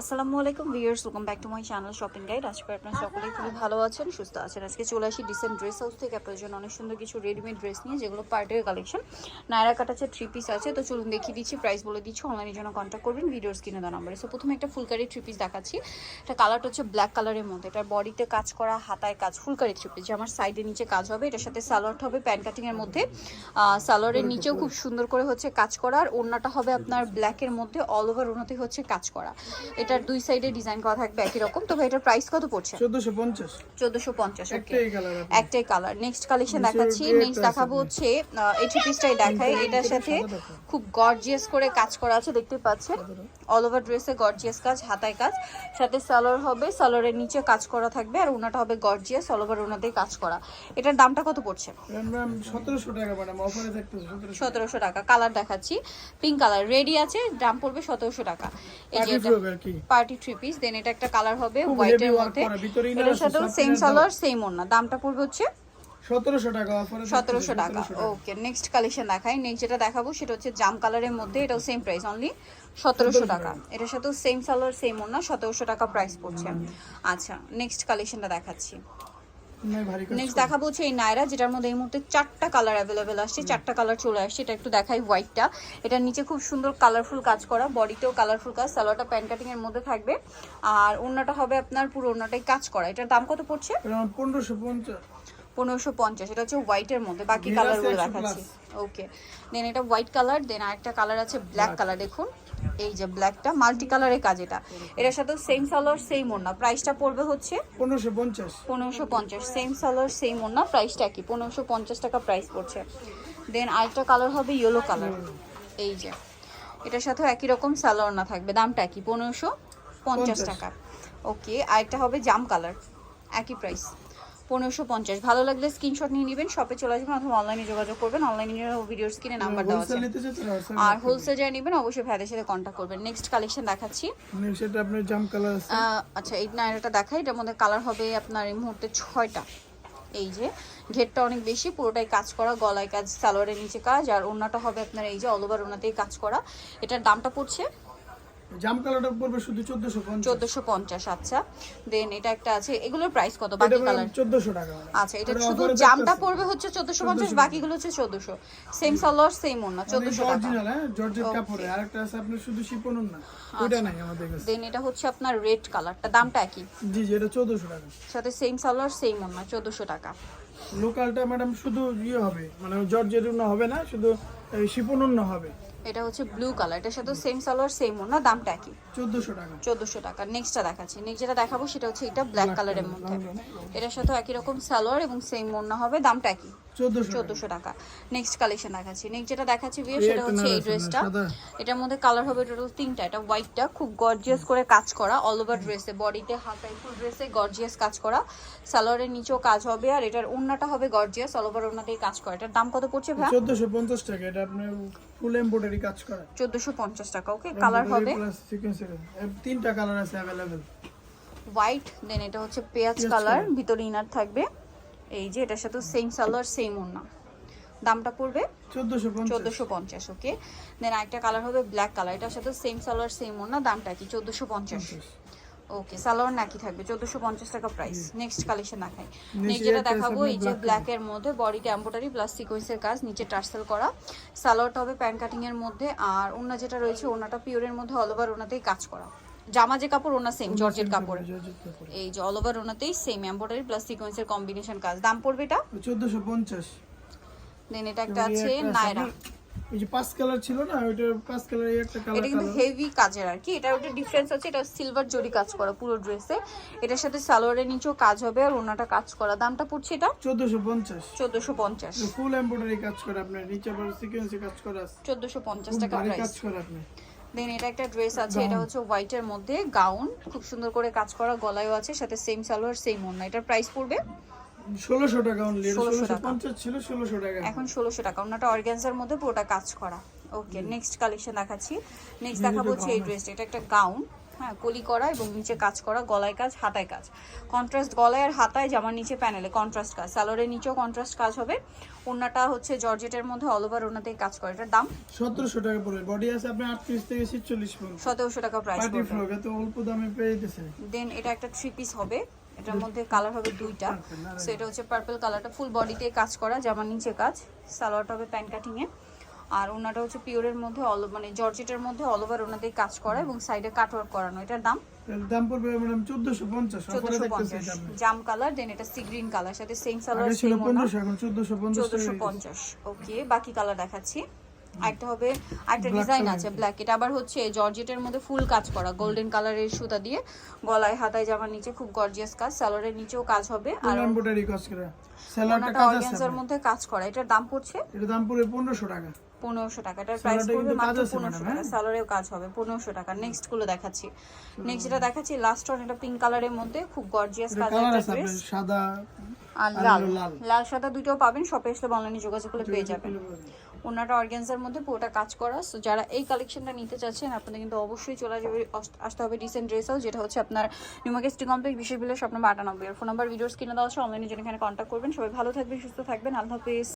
আসসালামু আলাইকুম viewers welcome back to my channel shopping guide আজকে আপনারা সকলেই খুবই ভালো আছেন, সুস্থ আছেন। আজকে চলে আসি ডিসেন্ট ড্রেস হাউস থেকে। আপনাদের জন্য অনেক সুন্দর কিছু রেডিমেড ড্রেস নিয়ে, যেগুলো পার্টের কালেকশন নায়রা কাট আছে থ্রি পিস আছে। তো চলুন দেখিয়ে দিচ্ছি প্রাইস বলে দিচ্ছি অনলাইনের জন্য কন্ট্যাক্ট করবেন ভিডিওর স্ক্রিনে দেওয়া নাম্বারে। সো প্রথমে একটা ফুলকারি থ্রি পিস দেখাচ্ছি। এটা কালারটা হচ্ছে ব্ল্যাক কালারের মধ্যে। এটা বডিতে কাজ করা, হাতায় কাজ, ফুলকারি থ্রি পিস যে আমার সাইডে নিচে কাজ হবে, এটার সাথে সালোয়ার হবে প্যান্ট কাটিংয়ের মধ্যে। সালোয়ারের নিচেও খুব সুন্দর করে হচ্ছে কাজ করা। আর ওড়নাটা হবে আপনার ব্ল্যাকের মধ্যে। অল ওভার ওনাতে হচ্ছে কাজ করা। এটার দুই সাইডে ডিজাইন করা থাকবে একই রকম। তবে এটার প্রাইস কত পড়ছে? চোদ্দশো পঞ্চাশ। চোদ্দশো পঞ্চাশ ওকে একটাই কালার একটাই কালার নেক্সট কালেকশন দেখাচ্ছি। নেক্সট দেখাবো। হচ্ছে এই থ্রি পিসটাই দেখাই। এটার সাথে খুব গর্জিয়াস করে কাজ করা আছে দেখতে পাচ্ছেন। অল ওভার ড্রেসে গর্জিয়াস কাজ হাতায় কাজ। সাথে সালোয়ার হবে সালোয়ারের নিচে কাজ করা থাকবে আর ওনাটা হবে গর্জিয়াস অল ওভার ওনাতেই কাজ করা। এটার দামটা কত পড়ছে? ম্যাম সতেরোশো টাকা ম্যাডাম অফারে থাকতেছে সতেরোশো সতেরোশো টাকা। কালার দেখাচ্ছি। পিঙ্ক কালার রেডি আছে দাম পড়বে সতেরোশো টাকা। এই যে পার্টি থ্রি পিস দেন এটা একটা কালার হবে হোয়াইট হোয়াইটের মধ্যে। এর সাথে এটার সাথেও সেম সালোয়ার সেম ওনা দামটা পড়বে হচ্ছে সতেরোশো টাকা অফারে সতেরোশো টাকা। ওকে নেক্সট কালেকশন দেখাই। নেক্সট যেটা দেখাবো সেটা হচ্ছে জাম কালারের মধ্যে এটাও সেম প্রাইস অনলি সতেরোশো টাকা। এটার সাথে সেম সালোয়ার সেম ওনা সতেরোশো টাকা প্রাইস পড়ছে। আচ্ছা নেক্সট কালেকশনটা দেখাচ্ছি। নেক্সট দেখাবো হচ্ছে এই নায়রা যেটার মধ্যে এই মুহূর্তে চারটা কালার অ্যাভেলেবেল আসছে চারটা কালার চলে আসছে। এটা একটু দেখাই হোয়াইটটা এটার নিচে খুব সুন্দর কালারফুল কাজ করা বডিতেও কালারফুল কাজ সালোয়ারটা প্যান্ট কাটিং এর মধ্যে থাকবে। আর ওড়নাটা হবে আপনার পুরো ওড়নাটাই কাজ করা। এটার দাম কত পড়ছে? পনেরোশো পঞ্চাশ। পনেরোশো পঞ্চাশ। এটা হচ্ছে হোয়াইটের মধ্যে। বাকি কালারগুলো আছে 100 দেখাচ্ছি। ওকে দেন এটা হোয়াইট কালার দেন আরেকটা কালার আছে ব্ল্যাক কালার দেখুন। এই যে ব্ল্যাকটা মাল্টি কালারের কাজ এটা। এটার সাথে সেম সালোয়ার সেম ওড়না। প্রাইসটা পড়বে হচ্ছে পনেরোশো পঞ্চাশ। পনেরোশো পঞ্চাশ। সেম সালোয়ার সেম ওড়না প্রাইসটা কি পনেরোশো পঞ্চাশ টাকা প্রাইস পড়ছে। দেন আরেকটা কালার হবে ইয়েলো কালার এই যে। এটার সাথেও একই রকম সালোয়ার না থাকবে। দামটা কি পনেরোশো পঞ্চাশ টাকা। ওকে আরেকটা হবে জাম কালার একই প্রাইস পনেরোশো পঞ্চাশ। ভালো লাগলে স্ক্রিনশট নিয়ে নেবেন শপে চলে আসবেন অথবা অনলাইনে যোগাযোগ করবেন। অনলাইনে ভিডিওর স্ক্রিনে নাম্বার দেওয়া আছে। আর হোলসেল যারা নেবেন অবশ্যই ভাইদের সাথে কন্ট্যাক্ট করবেন। নেক্সট কালেকশন দেখাচ্ছি। সেটা আপনার জাম কালার আছে? আচ্ছা এই নাইরাটা দেখাই। এটার মধ্যে কালার হবে আপনার এই মুহূর্তে ছয়টা। এই যে ঘেরটা অনেক বেশি পুরোটাই কাজ করা গলায় কাজ সালোয়ারের নিচে কাজ আর ওড়নাটা হবে আপনার এই যে অল ওভার ওনাতেই কাজ করা। এটার দামটা পড়ছে জাম কালারটা পড়বে শুধু পঞ্চাশ। আচ্ছা। দেন এটা একটা আছে এগুলোর প্রাইস কত বাকি কালার চোদ্দশো টাকা আচ্ছা এটা এটা শুধু জামটা পড়বে হচ্ছে চোদ্দোশো পঞ্চাশ বাকিগুলো হচ্ছে চোদ্দোশো। সেম সালোয়ার সেম টাকা। অরিজিনাল হ্যাঁ? জর্জেট কাপড়ে আরেকটা আছে আপনার শুধু নাই আমাদের কাছে দেন এটা হচ্ছে আপনার রেড কালারটা দামটা একই জি জি এটা চোদ্দশো টাকা। সাথে সেম সালোয়ার সেম ওড়না চোদ্দোশো টাকা। লোকালটা ম্যাডাম শুধু ইয়ে হবে মানে জর্জেট উন্না হবে না শুধু শিপন হবে। এটা হচ্ছে ব্লু কালার এটার সাথে সেম সালোয়ার সেম ওনা দামটা একই। চোদ্দশো টাকা। চোদ্দোশো টাকা নেক্সটটা দেখাচ্ছি। নেক্সট যেটা দেখাবো সেটা হচ্ছে এটা ব্ল্যাক কালারের মধ্যে। এটার সাথে একই রকম সালোয়ার এবং সেম ওনা হবে দামটা একই। চোদ্দশো চোদ্দোশো টাকা। নেক্সট কালেকশন দেখাচ্ছি। নেক্সট যেটা দেখাচ্ছি বিয়ে সেটা হচ্ছে এই ড্রেসটা এটার মধ্যে কালার হবে টোটাল তিনটা। এটা হোয়াইটটা খুব গর্জিয়াস করে কাজ করা অল ওভার ড্রেসে বডিতে হাতায় ফুল ড্রেসে গর্জিয়াস কাজ করা। সালোয়ারের নিচেও কাজ হবে আর এটার ওড়নাটা হবে গর্জিয়াস অল ওভার ওড়নাতেই কাজ করা। এটার দাম কত পড়ছে ভাই? চোদ্দশো পঞ্চাশ টাকা। এটা আপনার ফুল এমব্রয়ডারি কাজ করা। চোদ্দোশো পঞ্চাশ টাকা ওকে কালার হবে। তিনটা কালার আছে অ্যাভেলেবেল হোয়াইট দেন এটা হচ্ছে পেঁয়াজ কালার ভিতরে ইনার থাকবে। এই যে এটার সাথে সেম সালোয়ার সেম ওড়না। দামটা পড়বে চোদ্দশো পঞ্চাশ। চোদ্দোশো পঞ্চাশ ওকে দেন আরেকটা কালার হবে ব্ল্যাক কালার এটার সাথে সেম সালোয়ার সেম ওড়না দামটা কি? চোদ্দোশো পঞ্চাশ। ওকে সালোয়ার নাকি থাকবে? চোদ্দোশো পঞ্চাশ টাকা প্রাইস নেক্সট কালেকশন দেখাই। নেক্সট যেটা দেখাবো এই যে ব্ল্যাক এর মধ্যে বডিতে এম্বোটারি প্লাস সিকোয়েন্সের কাজ নিচে টার্সেল করা। সালোয়ারটা হবে প্যান্ট কাটিং এর মধ্যে আর ওড়না যেটা রয়েছে ওড়নাটা পিওরের মধ্যে অল ওভার ওনাতেই কাজ করা। জামা যে কাপড় ওনা সেম জর্জেট কাপড়। এই যে অল ওভার ওনাতেই সেম এম্বোটারি প্লাস সিকোয়েন্সের কম্বিনেশন কাজ। দাম পড়বে এটা? চোদ্দশো পঞ্চাশ। দেন এটা একটা আছে নায়রা। এই যে পাঁচ কালার ছিল না ওইটার পাঁচ কালার এই একটা কালার এটা কিন্তু হেভি কাজের আর কি। এটা ওটা ডিফারেন্স আছে এটা সিলভার জরি কাজ করা পুরো ড্রেসে এটার সাথে সালোয়ারের নিচেও কাজ হবে আর ওনাটা কাজ করা। দামটা পড়ছে এটা? চোদ্দশো পঞ্চাশ। চোদ্দোশো পঞ্চাশ। ফুল এমব্রয়ডারি কাজ করে আপনার নিচে আবার সিকোয়েন্সে কাজ করা আছে। চোদ্দোশো পঞ্চাশ খুব টাকা প্রাইস কাজ করে আপনি দেন এটা একটা ড্রেস আছে এটা হচ্ছে হোয়াইট এর মধ্যে গাউন খুব সুন্দর করে কাজ করা গলায়ও আছে সাথে সেম সালোয়ার সেম ওড়না। এটার প্রাইস পড়বে? ষোলোশো টাকা অনলি ষোলোশো ছিল ষোলোশো টাকা। এখন ষোলোশো টাকা ওনাটা অর্গ্যানজার মধ্যে পুরোটা কাজ করা। ওকে নেক্সট কালেকশন দেখাচ্ছি। নেক্সট দেখাবো হচ্ছে এই ড্রেসটা এটা একটা গাউন হ্যাঁ কলি করা এবং নিচে কাজ করা গলায় কাজ হাতায় কাজ। কন্ট্রাস্ট গলায় আর হাতায় জামার নিচে প্যানেলে কন্ট্রাস্ট কাজ। স্যালোরের নিচেও কন্ট্রাস্ট কাজ হবে। ওনাটা হচ্ছে জর্জেটের মধ্যে অল ওভার ওনাতে কাজ করে। এটার দাম? সতেরোশো টাকা পড়বে। বডি আছে আপনার আটত্রিশ থেকে ছিচল্লিশ পর্যন্ত। সতেরোশো টাকা প্রাইস পার্টি পড়বে। ফ্রক এত অল্প দামে পেয়ে দিতেছে দেন এটা একটা থ্রি পিস হবে। এটার মধ্যে কালার হবে দুইটা। সো এটা হচ্ছে পার্পল কালারটা ফুল বডিতে কাজ করা জামার নিচে কাজ। সালোয়ারটা হবে প্যান্ট কাটিং এ। আর ওনাটা হচ্ছে পিওরের মধ্যে অল মানে জর্জেটের মধ্যে অল ওভার ওনাদের কাজ করা এবং সাইডে কাটওয়ার্ক করানো। এটার দাম? দাম পড়বে ম্যাডাম চোদ্দশো পঞ্চাশ অফারে চোদ্দশো দেখতেছে পঞ্চাশ। এটা আপনি। জাম কালার দেন এটা সি গ্রিন কালার সাথে সেম ছিল সেম ওনা পনেরোশো এখন চোদ্দশো পঞ্চাশ চোদ্দশো টাকা পঞ্চাশ। ওকে বাকি কালার দেখাচ্ছি। একটা হবে একটা ডিজাইন আছে। ব্ল্যাক এটা আবার হচ্ছে জর্জেটের মধ্যে ফুল কাজ করা গোল্ডেন কালারের সুতা দিয়ে। গলায় হাতায় জামার নিচে খুব গর্জিয়াস কাজ সালোয়ারের নিচেও কাজ হবে। আর এমব্রয়ডারি কাজ করা। ওনাটা কাজ আছে মধ্যে কাজ করা এটার দাম পড়ছে? এটা দাম পড়বে পনেরোশো টাকা। পনেরোশো টাকাটার প্রাইস পড়বে মাত্র পনেরোশো টাকা। হ্যাঁ? কাজ হবে পনেরোশো টাকা। নেক্সটগুলো দেখাচ্ছি। নেক্সট যেটা দেখাচ্ছি লাস্ট ওয়ান এটা পিঙ্ক কালারের মধ্যে খুব গর্জিয়াস একটা ড্রেস সাদা আর লাল। সাদা দুটোও পাবেন শপে আসলে অনলাইনে যোগাযোগ করলে পেয়ে যাবেন। ওনাটা অর্গ্যানজার মধ্যে পুরোটা কাজ করা। সো যারা এই কালেকশনটা নিতে চাচ্ছেন আপনাদের কিন্তু অবশ্যই চলে যাবে আসতে হবে ডিসেন্ট ড্রেস হাউস যেটা হচ্ছে আপনার নিউমার্কেস্টি কমপ্লেক্স বিশেষ স্বপ্ন আটানব্বই আর ফোন নাম্বার ভিডিওস কিনে দেওয়া আছে অনলাইনে জন্য এখানে কন্ট্যাক্ট করবেন। সবাই ভালো থাকবেন সুস্থ থাকবেন। আল্লাহ হাফিজ।